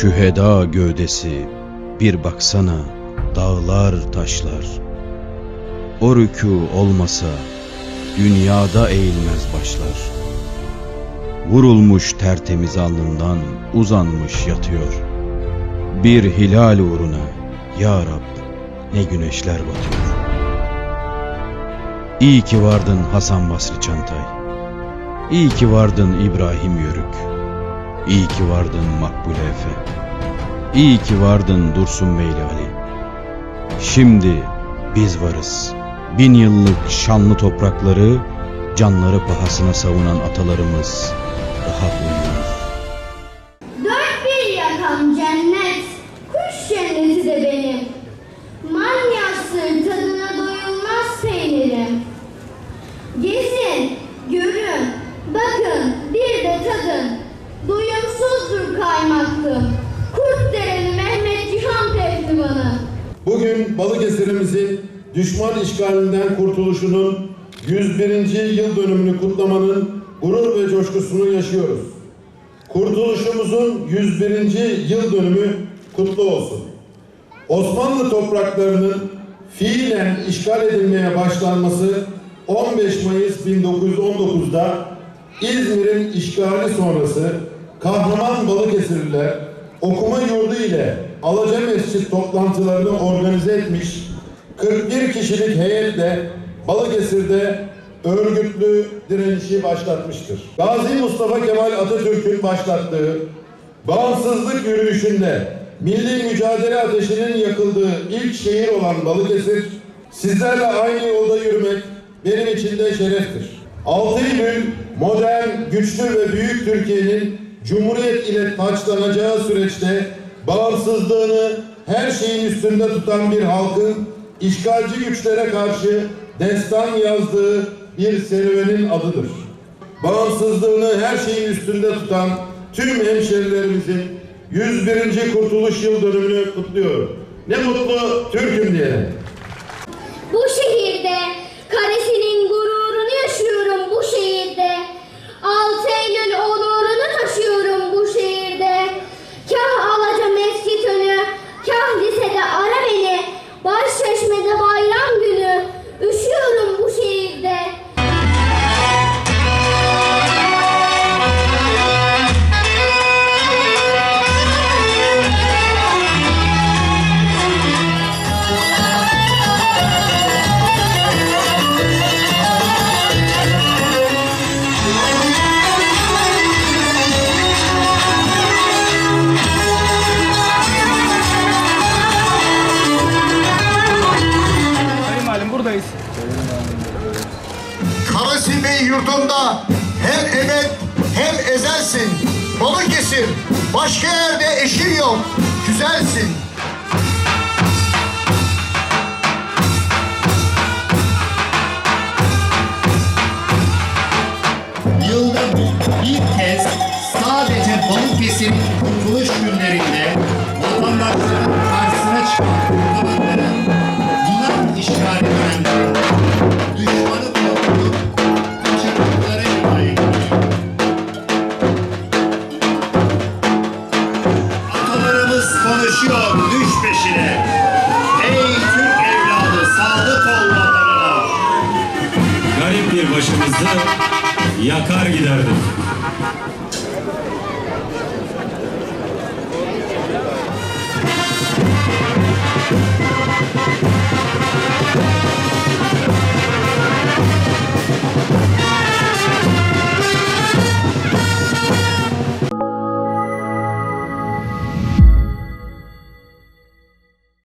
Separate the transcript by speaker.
Speaker 1: Şüheda gövdesi bir baksana dağlar taşlar. O rükû olmasa dünyada eğilmez başlar. Vurulmuş tertemiz alnından uzanmış yatıyor. Bir hilal uğruna ya Rab ne güneşler batıyor. İyi ki vardın Hasan Basri Çantay. İyi ki vardın İbrahim Yörük. İyi ki vardın Makbule Efe. İyi ki vardın Dursun Beyli Ali. Şimdi biz varız. Bin yıllık şanlı toprakları canları pahasına savunan atalarımız rahat uyuyor.
Speaker 2: Bugün Balıkesir'imizin düşman işgalinden kurtuluşunun 101. yıl dönümünü kutlamanın gurur ve coşkusunu yaşıyoruz. Kurtuluşumuzun 101. yıl dönümü kutlu olsun. Osmanlı topraklarının fiilen işgal edilmeye başlanması 15 Mayıs 1919'da İzmir'in işgali sonrası kahraman Balıkesirliler okuma yurdu ile Alaca Mescid toplantılarını organize etmiş 41 kişilik heyetle Balıkesir'de örgütlü direnişi başlatmıştır. Gazi Mustafa Kemal Atatürk'ün başlattığı bağımsızlık yürüyüşünde milli mücadele ateşinin yakıldığı ilk şehir olan Balıkesir, sizlerle aynı yolda yürümek benim için de şereftir. 6 Eylül modern, güçlü ve büyük Türkiye'nin Cumhuriyet ile taçlanacağı süreçte bağımsızlığını her şeyin üstünde tutan bir halkın işgalci güçlere karşı destan yazdığı bir serüvenin adıdır. Bağımsızlığını her şeyin üstünde tutan tüm hemşerilerimizin 101. Kurtuluş Yıl dönümünü kutluyorum. Ne mutlu Türk'üm diye.
Speaker 3: Bu şehirde ara beni. Bayram
Speaker 4: buradayız.
Speaker 5: Karasin Bey yurdunda hem emek hem ezelsin. Balıkesir başka yerde eşin yok. Güzelsin.
Speaker 6: Yılda bir kez sadece Balıkesir kurtuluş günlerinde vatandaşların karşısına çıkan konuşuyor düş peşine. Ey Türk evladı sadık ol vatanına.
Speaker 7: garip bir başımızı yakar giderdik.